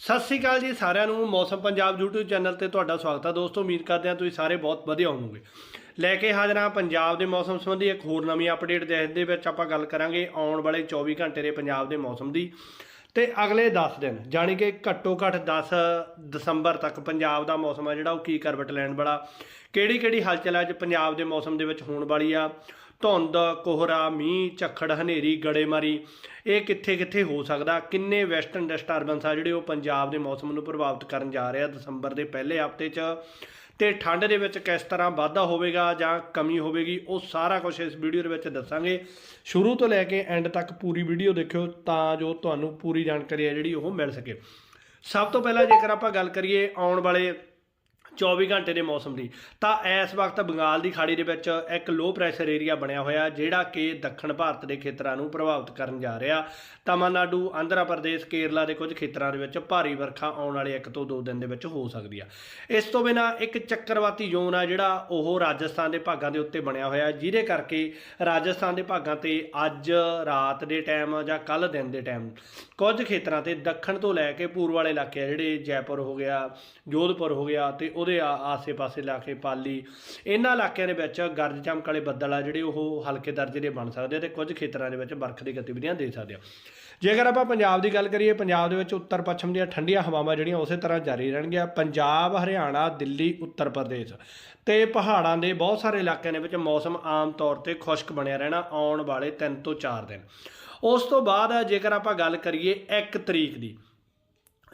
ਸਤਿ ਸ਼੍ਰੀ ਅਕਾਲ ਜੀ ਸਾਰਿਆਂ ਨੂੰ, ਮੌਸਮ ਪੰਜਾਬ YouTube ਚੈਨਲ ਤੇ ਤੁਹਾਡਾ ਸਵਾਗਤ ਹੈ ਦੋਸਤੋ, ਉਮੀਦ ਕਰਦੇ ਹਾਂ ਤੁਸੀਂ ਸਾਰੇ ਬਹੁਤ ਵਧੀਆ ਹੋਵੋਗੇ। ਲੈ ਕੇ ਹਾਜ਼ਰ ਹਾਂ ਪੰਜਾਬ ਦੇ ਮੌਸਮ ਸੰਬੰਧੀ ਇੱਕ ਹੋਰ ਨਵੀਂ ਅਪਡੇਟ ਦੇ ਦੇ ਵਿੱਚ ਆਪਾਂ ਗੱਲ ਕਰਾਂਗੇ ਆਉਣ ਵਾਲੇ 24 ਘੰਟੇ ਦੇ ਪੰਜਾਬ ਦੇ ਮੌਸਮ ਦੀ। ਤੇ ਅਗਲੇ 10 ਦਿਨ, ਜਾਣੀ ਕਿ ਘੱਟੋ ਘੱਟ 10 ਦਸੰਬਰ ਤੱਕ ਪੰਜਾਬ ਦਾ ਮੌਸਮ ਆ ਜਿਹੜਾ, ਉਹ ਕੀ ਕਰਵਟ ਲੈਣ ਵਾਲਾ ਕਿਹੜੀ ਕਿਹੜੀ ਹਲਚਲ ਹੈ ਅੱਜ ਪੰਜਾਬ ਦੇ ਮੌਸਮ ਦੇ ਵਿੱਚ ਹੋਣ ਵਾਲੀ ਆ। ਧੁੰਦ, ਕੋਹਰਾ, ਮੀਂਹ, ਝੱਖੜ, ਹਨੇਰੀ, ਗੜੇਮਾਰੀ। ਇਹ ਕਿੱਥੇ ਕਿੱਥੇ ਹੋ ਸਕਦਾ? ਕਿੰਨੇ ਵੈਸਟਰਨ ਡਿਸਟਰਬੈਂਸ ਆ ਜਿਹੜੇ ਉਹ ਪੰਜਾਬ ਦੇ ਮੌਸਮ ਨੂੰ ਪ੍ਰਭਾਵਿਤ ਕਰਨ ਜਾ ਰਿਹਾ ਦਸੰਬਰ ਦੇ ਪਹਿਲੇ ਹਫ਼ਤੇ 'ਚ ਤੇ ਠੰਡ ਦੇ ਵਿੱਚ ਕਿਸ ਤਰ੍ਹਾਂ ਵਾਧਾ ਹੋਵੇਗਾ ਜਾਂ ਕਮੀ ਹੋਵੇਗੀ? ਉਹ ਸਾਰਾ ਕੁਝ ਇਸ ਵੀਡੀਓ ਦੇ ਵਿੱਚ ਦੱਸਾਂਗੇ। ਸ਼ੁਰੂ ਤੋਂ ਲੈ ਕੇ ਐਂਡ ਤੱਕ ਪੂਰੀ ਵੀਡੀਓ ਦੇਖਿਓ ਤਾਂ ਜੋ ਤੁਹਾਨੂੰ ਪੂਰੀ ਜਾਣਕਾਰੀ ਹੈ ਜਿਹੜੀ ਉਹ ਮਿਲ ਸਕੇ। ਸਭ ਤੋਂ ਪਹਿਲਾਂ ਜੇਕਰ ਆਪਾਂ ਗੱਲ ਕਰੀਏ ਆਉਣ ਵਾਲੇ 24 ਘੰਟੇ ਦੇ ਮੌਸਮ ਦੀ। ਤਾਂ ਇਸ ਵਕਤ ਬੰਗਾਲ ਦੀ ਖਾੜੀ ਦੇ ਵਿੱਚ ਇੱਕ ਲੋ ਪ੍ਰੈਸ਼ਰ ਏਰੀਆ ਬਣਿਆ ਹੋਇਆ, ਜਿਹੜਾ ਕਿ ਦੱਖਣ ਭਾਰਤ ਦੇ ਖੇਤਰਾਂ ਨੂੰ ਪ੍ਰਭਾਵਿਤ ਕਰਨ ਜਾ ਰਿਹਾ। ਤਮਿਲਨਾਡੂ, ਆਂਧਰਾ ਪ੍ਰਦੇਸ਼, ਕੇਰਲਾ ਦੇ ਕੁਝ ਖੇਤਰਾਂ ਦੇ ਵਿੱਚ ਭਾਰੀ ਵਰਖਾ ਆਉਣ ਵਾਲੇ ਇੱਕ ਤੋਂ ਦੋ ਦਿਨ ਦੇ ਵਿੱਚ ਹੋ ਸਕਦੀ ਆ। ਇਸ ਤੋਂ ਬਿਨਾ ਇੱਕ ਚੱਕਰਵਾਤੀ ਜ਼ੋਨ ਆ ਜਿਹੜਾ ਉਹ ਰਾਜਸਥਾਨ ਦੇ ਭਾਗਾਂ ਦੇ ਉੱਤੇ ਬਣਿਆ ਹੋਇਆ, ਜਿਹਦੇ ਕਰਕੇ ਰਾਜਸਥਾਨ ਦੇ ਭਾਗਾਂ ਤੇ ਅੱਜ ਰਾਤ ਦੇ ਟਾਈਮ ਜਾਂ ਕੱਲ ਦਿਨ ਦੇ ਟਾਈਮ ਕੁਝ ਖੇਤਰਾਂ ਤੇ ਦੱਖਣ ਤੋਂ ਲੈ ਕੇ ਪੂਰਬ ਵਾਲੇ ਇਲਾਕੇ ਜਿਹੜੇ ਜੈਪੁਰ ਹੋ ਗਿਆ, ਜੋਧਪੁਰ ਹੋ ਗਿਆ ਤੇ ਉਹਦੇ ਆਸੇ-ਪਾਸੇ ਇਲਾਕੇ ਪਾਲੀ। ਇਹਨਾਂ ਇਲਾਕਿਆਂ ਦੇ ਵਿੱਚ ਗਰਜ ਚਮਕ ਵਾਲੇ ਬੱਦਲ ਆ ਜਿਹੜੇ ਉਹ ਹਲਕੇ ਦਰਜੇ ਦੇ ਬਣ ਸਕਦੇ ਆ ਤੇ ਕੁਝ ਖੇਤਰਾਂ ਦੇ ਵਿੱਚ ਬਰਖ ਦੀ ਗਤੀਵਿਧੀਆਂ ਦੇ ਸਕਦੇ ਆ। ਜੇਕਰ ਆਪਾਂ ਪੰਜਾਬ ਦੀ ਗੱਲ ਕਰੀਏ, ਪੰਜਾਬ ਦੇ ਵਿੱਚ ਉੱਤਰ ਪੱਛਮ ਦੀਆਂ ਠੰਡੀਆਂ ਹਵਾਵਾਂ ਜਿਹੜੀਆਂ ਉਸੇ ਤਰ੍ਹਾਂ ਜਾਰੀ ਰਹਿਣਗੀਆਂ। ਪੰਜਾਬ, ਹਰਿਆਣਾ, ਦਿੱਲੀ, ਉੱਤਰ ਪ੍ਰਦੇਸ਼ ਤੇ ਪਹਾੜਾਂ ਦੇ ਬਹੁਤ ਸਾਰੇ ਇਲਾਕਿਆਂ ਦੇ ਵਿੱਚ ਮੌਸਮ ਆਮ ਤੌਰ ਤੇ ਖੁਸ਼ਕ ਬਣਿਆ ਰਹਿਣਾ ਆਉਣ ਵਾਲੇ 3 ਤੋਂ 4 ਦਿਨ। ਉਸ ਤੋਂ ਬਾਅਦ ਜੇਕਰ ਆਪਾਂ ਗੱਲ ਕਰੀਏ 1 ਤਰੀਕ ਦੀ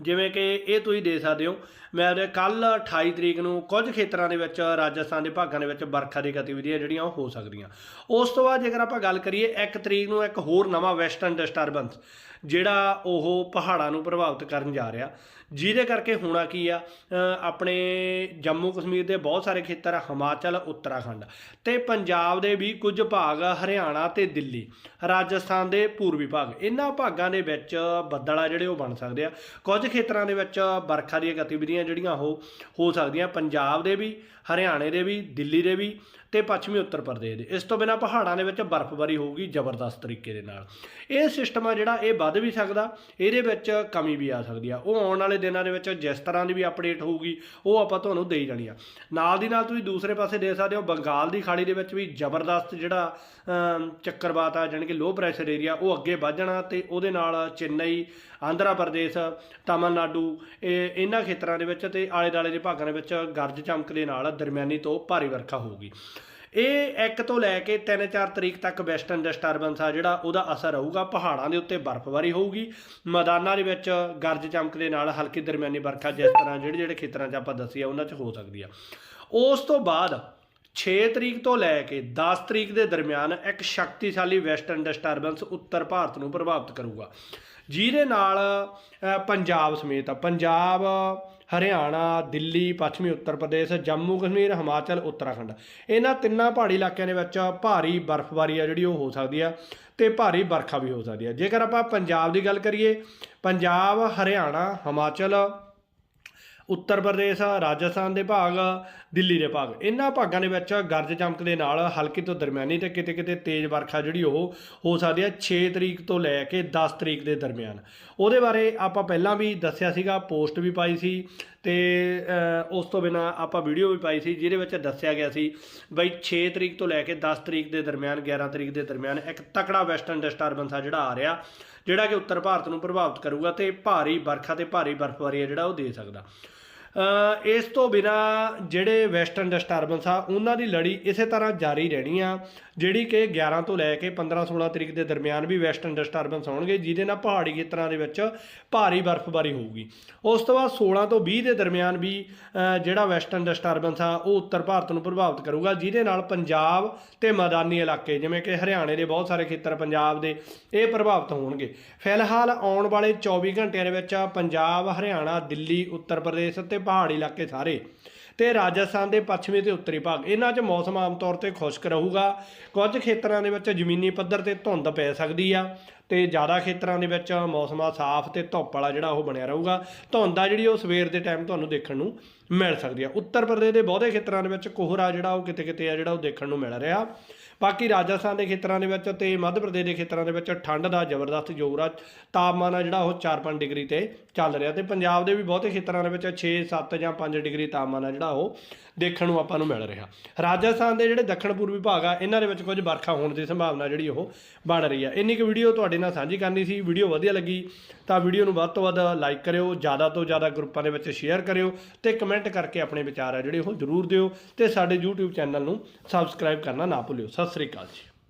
ਜਿਵੇਂ ਕਿ ਇਹ ਤੁਸੀਂ ਦੇ ਸਕਦੇ ਹੋ, ਮੈਂ ਕੱਲ 28 ਤਰੀਕ ਨੂੰ ਕੁਝ ਖੇਤਰਾਂ ਦੇ ਵਿੱਚ, ਰਾਜਸਥਾਨ ਦੇ ਭਾਗਾਂ ਦੇ ਵਿੱਚ ਵਰਖਾ ਦੀ ਗਤੀਵਿਧੀਆਂ ਜਿਹੜੀਆਂ ਉਹ ਹੋ ਸਕਦੀਆਂ। ਉਸ ਤੋਂ ਬਾਅਦ ਜੇਕਰ ਆਪਾਂ ਗੱਲ ਕਰੀਏ 1 ਤਰੀਕ ਨੂੰ ਇੱਕ ਹੋਰ ਨਵਾਂ ਵੈਸਟਰਨ ਡਿਸਟਰਬੈਂਸ ਜਿਹੜਾ ਉਹ ਪਹਾੜਾਂ ਨੂੰ ਪ੍ਰਭਾਵਿਤ ਕਰਨ ਜਾ ਰਿਹਾ। ਜਿਹਦੇ ਕਰਕੇ ਹੋਣਾ ਕੀ ਆ? ਆਪਣੇ ਜੰਮੂ ਕਸ਼ਮੀਰ ਦੇ ਬਹੁਤ ਸਾਰੇ ਖੇਤਰ ਹਿਮਾਚਲ, ਉੱਤਰਾਖੰਡ ਤੇ ਪੰਜਾਬ ਦੇ ਵੀ ਕੁਝ ਭਾਗ ਹਰਿਆਣਾ ਤੇ ਦਿੱਲੀ, ਰਾਜਸਥਾਨ ਦੇ ਪੂਰਬੀ ਭਾਗ। ਇਹਨਾਂ ਭਾਗਾਂ ਦੇ ਵਿੱਚ ਬੱਦਲ ਆ ਜਿਹੜੇ ਉਹ ਬਣ ਸਕਦੇ ਆ। ਕੁਝ ਖੇਤਰਾਂ ਦੇ ਵਿੱਚ ਵਰਖਾ ਦੀਆਂ ਗਤੀਵਿਧੀਆਂ ਜਿਹੜੀਆਂ ਉਹ ਹੋ ਸਕਦੀਆਂ। ਪੰਜਾਬ ਦੇ ਵੀ, ਹਰਿਆਣੇ ਦੇ ਵੀ, ਦਿੱਲੀ ਦੇ ਵੀ ਤੇ ਪੱਛਮੀ ਉੱਤਰ ਪ੍ਰਦੇਸ਼ ਦੇ। ਇਸ ਤੋਂ ਬਿਨਾ ਪਹਾੜਾਂ ਦੇ ਵਿੱਚ ਬਰਫ਼ਬਾਰੀ ਹੋਊਗੀ ਜ਼ਬਰਦਸਤ ਤਰੀਕੇ ਦੇ ਨਾਲ। ਇਹ ਸਿਸਟਮ ਆ ਜਿਹੜਾ ਇਹ ਵੱਧ ਵੀ ਸਕਦਾ, ਇਹਦੇ ਵਿੱਚ ਕਮੀ ਵੀ ਆ ਸਕਦੀ ਆ। ਉਹ ਆਉਣ ਵਾਲੇ ਦਿਨਾਂ ਦੇ ਵਿੱਚ ਜਿਸ ਤਰ੍ਹਾਂ ਦੀ ਵੀ ਅਪਡੇਟ ਹੋਊਗੀ, ਉਹ ਆਪਾਂ ਤੁਹਾਨੂੰ ਦੇਈ ਜਾਣੀ ਆ। ਨਾਲ ਦੀ ਨਾਲ ਤੁਸੀਂ ਦੂਸਰੇ ਪਾਸੇ ਦੇ ਸਕਦੇ ਹੋ, ਬੰਗਾਲ ਦੀ ਖਾੜੀ ਦੇ ਵਿੱਚ ਵੀ ਜ਼ਬਰਦਸਤ ਜਿਹੜਾ ਚੱਕਰਵਾਤ ਆ, ਜਾਣੀ ਕਿ ਲੋ ਪ੍ਰੈਸ਼ਰ ਏਰੀਆ ਉਹ ਅੱਗੇ ਵੱਧ ਜਾਣਾ ਤੇ ਉਹਦੇ ਨਾਲ ਚੇਨਈ, ਆਂਧਰਾ ਪ੍ਰਦੇਸ਼, ਤਾਮਿਲਨਾਡੂ, ਇਹ, ਇਹਨਾਂ ਖੇਤਰਾਂ ਦੇ ਵਿੱਚ ਤੇ ਆਲੇ ਦਾਲੇ ਦੇ ਭਾਗਾਂ ਦੇ ਵਿੱਚ ਗਰਜ ਚਮਕ ਦੇ ਨਾਲ ਦਰਮਿਆਨੀ ਤੋਂ ਭਾਰੀ ਵਰਖਾ ਹੋਊਗੀ। ਇਹ ਇੱਕ ਤੋਂ ਲੈ ਕੇ 3-4 ਤਰੀਕ ਤੱਕ ਵੈਸਟਰਨ ਡਿਸਟਰਬੈਂਸ ਆ ਜਿਹੜਾ, ਉਹਦਾ ਅਸਰ ਰਹੂਗਾ, ਪਹਾੜਾਂ ਦੇ ਉੱਤੇ ਬਰਫ਼ਬਾਰੀ ਹੋਊਗੀ, ਮੈਦਾਨਾਂ ਦੇ ਵਿੱਚ ਗਰਜ ਚਮਕ ਦੇ ਨਾਲ ਹਲਕੀ ਦਰਮਿਆਨੀ ਵਰਖਾ ਜਿਸ ਤਰ੍ਹਾਂ ਜਿਹੜੇ ਜਿਹੜੇ ਖੇਤਰਾਂ 'ਚ ਆਪਾਂ ਦੱਸੀ ਉਹਨਾਂ 'ਚ ਹੋ ਸਕਦੀ ਆ। ਉਸ ਤੋਂ ਬਾਅਦ 6 ਤਰੀਕ ਤੋਂ ਲੈ ਕੇ 10 ਤਰੀਕ ਦੇ ਦਰਮਿਆਨ ਇੱਕ ਸ਼ਕਤੀਸ਼ਾਲੀ ਵੈਸਟਰਨ ਡਿਸਟਰਬੈਂਸ ਉੱਤਰ ਭਾਰਤ ਨੂੰ ਪ੍ਰਭਾਵਿਤ ਕਰੂਗਾ। ਜਿਹਦੇ ਨਾਲ ਪੰਜਾਬ ਸਮੇਤ ਪੰਜਾਬ, ਹਰਿਆਣਾ, ਦਿੱਲੀ, ਪੱਛਮੀ ਉੱਤਰ ਪ੍ਰਦੇਸ਼, ਜੰਮੂ ਕਸ਼ਮੀਰ, ਹਿਮਾਚਲ, ਉੱਤਰਾਖੰਡ। ਇਹਨਾਂ ਤਿੰਨਾਂ ਪਹਾੜੀ ਇਲਾਕਿਆਂ ਦੇ ਵਿੱਚ ਭਾਰੀ ਬਰਫ਼ਬਾਰੀ ਆ ਜਿਹੜੀ ਉਹ ਹੋ ਸਕਦੀ ਆ ਤੇ ਭਾਰੀ ਵਰਖਾ ਵੀ ਹੋ ਸਕਦੀ ਆ। ਜੇਕਰ ਆਪਾਂ ਪੰਜਾਬ ਦੀ ਗੱਲ ਕਰੀਏ, ਪੰਜਾਬ, ਹਰਿਆਣਾ, ਹਿਮਾਚਲ ਉੱਤਰ ਪ੍ਰਦੇਸ਼, ਰਾਜਸਥਾਨ ਦੇ ਭਾਗ, ਦਿੱਲੀ ਦੇ ਭਾਗ। ਇਹਨਾਂ ਭਾਗਾਂ ਦੇ ਵਿੱਚ ਗਰਜ ਚਮਕ ਦੇ ਨਾਲ ਹਲਕੀ ਤੋਂ ਦਰਮਿਆਨੀ ਤੇ ਕਿਤੇ ਕਿਤੇ ਤੇਜ਼ ਵਰਖਾ ਜਿਹੜੀ ਉਹ ਹੋ ਸਕਦੀ ਹੈ 6 ਤਰੀਕ ਤੋਂ ਲੈ ਕੇ 10 ਤਰੀਕ ਦੇ ਦਰਮਿਆਨ। ਉਹਦੇ ਬਾਰੇ ਆਪਾਂ ਪਹਿਲਾਂ ਵੀ ਦੱਸਿਆ ਸੀਗਾ, ਪੋਸਟ ਵੀ ਪਾਈ ਸੀ ਤੇ ਉਸ ਤੋਂ ਬਿਨਾ ਆਪਾਂ ਵੀਡੀਓ ਵੀ ਪਾਈ ਸੀ ਜਿਹਦੇ ਵਿੱਚ ਦੱਸਿਆ ਗਿਆ ਸੀ ਬਈ 6 ਤਰੀਕ ਤੋਂ ਲੈ ਕੇ 10 ਤਰੀਕ ਦੇ ਦਰਮਿਆਨ 11 ਤਰੀਕ ਦੇ ਦਰਮਿਆਨ ਇੱਕ ਤਕੜਾ ਵੈਸਟਰਨ ਡਿਸਟਰਬੈਂਸ ਆ ਜਿਹੜਾ ਆ ਰਿਹਾ, ਜਿਹੜਾ ਕਿ ਉੱਤਰ ਭਾਰਤ ਨੂੰ ਪ੍ਰਭਾਵਿਤ ਕਰੂਗਾ ਤੇ ਭਾਰੀ ਵਰਖਾ ਤੇ ਭਾਰੀ ਬਰਫ਼ਬਾਰੀ ਆ ਜਿਹੜਾ ਉਹ ਦੇ ਸਕਦਾ। ਇਸ ਤੋਂ ਬਿਨਾ ਜਿਹੜੇ ਵੈਸਟਰਨ ਡਿਸਟਰਬੈਂਸ ਆ, ਉਹਨਾਂ ਦੀ ਲੜੀ ਇਸੇ ਤਰ੍ਹਾਂ ਜਾਰੀ ਰਹਿਣੀ ਆ, ਜਿਹੜੀ ਕਿ 11 ਤੋਂ ਲੈ ਕੇ 15 16 ਤਰੀਕ ਦੇ ਦਰਮਿਆਨ ਵੀ ਵੈਸਟਰਨ ਡਿਸਟਰਬੈਂਸ ਹੋਣਗੇ ਜਿਹਦੇ ਨਾਲ ਪਹਾੜੀ ਖੇਤਰਾਂ ਦੇ ਵਿੱਚ ਭਾਰੀ ਬਰਫ਼ਬਾਰੀ ਹੋਊਗੀ। ਉਸ ਤੋਂ ਬਾਅਦ 16 ਤੋਂ 20 ਦੇ ਦਰਮਿਆਨ ਵੀ ਜਿਹੜਾ ਵੈਸਟਰਨ ਡਿਸਟਰਬੈਂਸ ਆ, ਉਹ ਉੱਤਰ ਭਾਰਤ ਨੂੰ ਪ੍ਰਭਾਵਿਤ ਕਰੂਗਾ, ਜਿਹਦੇ ਨਾਲ ਪੰਜਾਬ ਤੇ ਮੈਦਾਨੀ ਇਲਾਕੇ, ਜਿਵੇਂ ਕਿ ਹਰਿਆਣੇ ਦੇ ਬਹੁਤ ਸਾਰੇ ਖੇਤਰ ਪੰਜਾਬ ਦੇ, ਇਹ ਪ੍ਰਭਾਵਿਤ ਹੋਣਗੇ। ਫਿਲਹਾਲ ਆਉਣ ਵਾਲੇ 24 ਘੰਟਿਆਂ ਦੇ ਵਿੱਚ ਪੰਜਾਬ, ਹਰਿਆਣਾ, ਦਿੱਲੀ, ਉੱਤਰ ਪ੍ਰਦੇਸ਼ ਅਤੇ ਪਹਾੜੀ ਇਲਾਕੇ ਸਾਰੇ ਤੇ ਰਾਜਸਥਾਨ ਦੇ ਪੱਛਮੀ ਤੇ ਉੱਤਰੀ ਭਾਗ। ਇਹਨਾਂ 'ਚ ਮੌਸਮ ਆਮ ਤੌਰ ਤੇ ਖੁਸ਼ਕ ਰਹੂਗਾ। ਕੁਝ ਖੇਤਰਾਂ ਦੇ ਵਿੱਚ ਜ਼ਮੀਨੀ ਪੱਧਰ ਤੇ ਧੁੰਦ ਪੈ ਸਕਦੀ ਆ ਤੇ ਜ਼ਿਆਦਾ ਖੇਤਰਾਂ ਦੇ ਵਿੱਚ ਮੌਸਮ ਆ ਸਾਫ਼ ਤੇ ਧੁੱਪ ਵਾਲਾ ਜਿਹੜਾ ਉਹ ਬਣਿਆ ਰਹੂਗਾ। ਧੁੰਦ ਆ ਜਿਹੜੀ ਉਹ ਸਵੇਰ ਦੇ ਟਾਈਮ ਤੁਹਾਨੂੰ ਦੇਖਣ ਨੂੰ ਮਿਲ ਸਕਦੀ ਆ। ਉੱਤਰ ਪ੍ਰਦੇਸ਼ ਦੇ ਬਹੁਤੇ ਖੇਤਰਾਂ ਦੇ ਵਿੱਚ ਕੋਹਰਾ ਜਿਹੜਾ ਉਹ ਕਿਤੇ ਕਿਤੇ ਆ ਜਿਹੜਾ ਉਹ ਦੇਖਣ ਨੂੰ ਮਿਲ ਰਿਹਾ। ਬਾਕੀ ਰਾਜਸਥਾਨ ਦੇ ਖੇਤਰਾਂ ਦੇ ਵਿੱਚ ਤੇ ਮੱਧ ਪ੍ਰਦੇਸ਼ ਦੇ ਖੇਤਰਾਂ ਦੇ ਵਿੱਚ ਠੰਡ ਦਾ ਜ਼ਬਰਦਸਤ ਜ਼ੋਰ ਆ। ਤਾਪਮਾਨ ਆ ਜਿਹੜਾ ਉਹ 4-5 ਡਿਗਰੀ ਤੇ ਚੱਲ ਰਿਹਾ ਤੇ ਪੰਜਾਬ ਦੇ ਵੀ ਬਹੁਤੇ ਖੇਤਰਾਂ ਦੇ ਵਿੱਚ 6-7 ਜਾਂ 5 ਡਿਗਰੀ ਤਾਪਮਾਨ ਆ ਜਿਹੜਾ ਉਹ ਦੇਖਣ ਨੂੰ ਆਪਾਂ ਨੂੰ ਮਿਲ ਰਿਹਾ। ਰਾਜਸਥਾਨ ਦੇ ਜਿਹੜੇ ਦੱਖਣ ਪੂਰਬੀ ਭਾਗ ਆ, ਇਹਨਾਂ ਦੇ ਵਿੱਚ ਕੁਝ ਵਰਖਾ ਹੋਣ ਦੀ ਸੰਭਾਵਨਾ ਜਿਹੜੀ ਉਹ ਬਣ ਰਹੀ ਆ। ਇੰਨੀ ਕੁ ਵੀਡੀਓ ਤੁਹਾਡੇ ਨਾਲ ਸਾਂਝੀ ਕਰਨੀ ਸੀ। ਵੀਡੀਓ ਵਧੀਆ ਲੱਗੀ ਤਾਂ ਵੀਡੀਓ ਨੂੰ ਵੱਧ ਤੋਂ ਵੱਧ ਲਾਈਕ ਕਰਿਓ, ਜ਼ਿਆਦਾ ਤੋਂ ਜ਼ਿਆਦਾ ਗਰੁੱਪਾਂ ਦੇ ਵਿੱਚ ਸ਼ੇਅਰ ਕਰਿਓ ਤੇ ਕਮੈਂਟ ਕਰਕੇ ਆਪਣੇ ਵਿਚਾਰ ਆ ਜਿਹੜੇ ਉਹ ਜ਼ਰੂਰ ਦਿਓ ਤੇ ਸਾਡੇ YouTube ਚੈਨਲ ਨੂੰ ਸਬਸਕ੍ਰਾਈਬ ਕਰਨਾ ਨਾ ਭੁੱਲਿਓ। ਸਤਿ ਸ੍ਰੀ ਅਕਾਲ ਜੀ